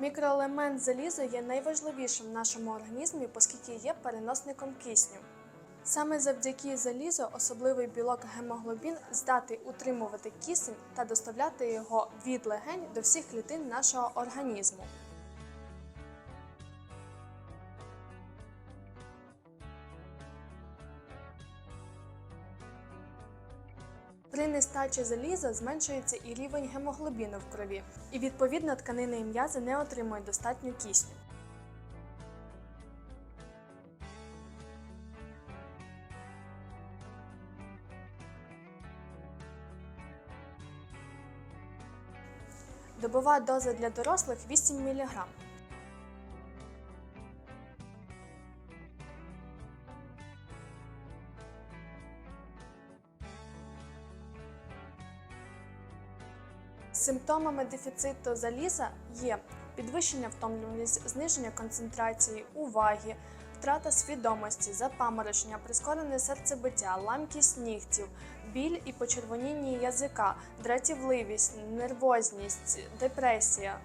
Мікроелемент заліза є найважливішим в нашому організмі, оскільки є переносником кисню. Саме завдяки залізу особливий білок гемоглобін здатний утримувати кисень та доставляти його від легень до всіх клітин нашого організму. При нестачі заліза зменшується і рівень гемоглобіну в крові, і відповідно тканини і м'язи не отримують достатньо кисню. Добова доза для дорослих 8 мг. Симптомами дефіциту заліза є підвищення втомлюваність, зниження концентрації, уваги, втрата свідомості, запаморочення, прискорене серцебиття, ламкість нігтів, біль і почервоніння язика, дратівливість, нервозність, депресія.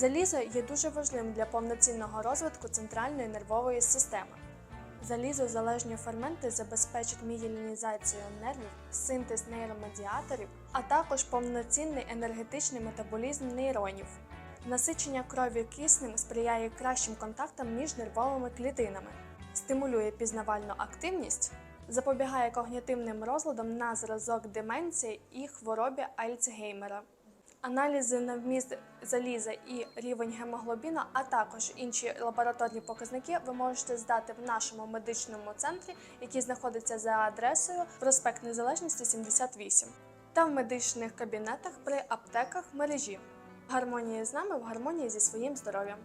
Залізо є дуже важливим для повноцінного розвитку центральної нервової системи. Залізозалежні ферменти забезпечать мієлінізацію нервів, синтез нейромедіаторів, а також повноцінний енергетичний метаболізм нейронів. Насичення крові киснем сприяє кращим контактам між нервовими клітинами, стимулює пізнавальну активність, запобігає когнітивним розладам на зразок деменції і хворобі Альцгеймера. Аналізи на вміст заліза і рівень гемоглобіна, а також інші лабораторні показники ви можете здати в нашому медичному центрі, який знаходиться за адресою проспект Незалежності 78, та в медичних кабінетах при аптеках мережі. В гармонії з нами, в гармонії зі своїм здоров'ям.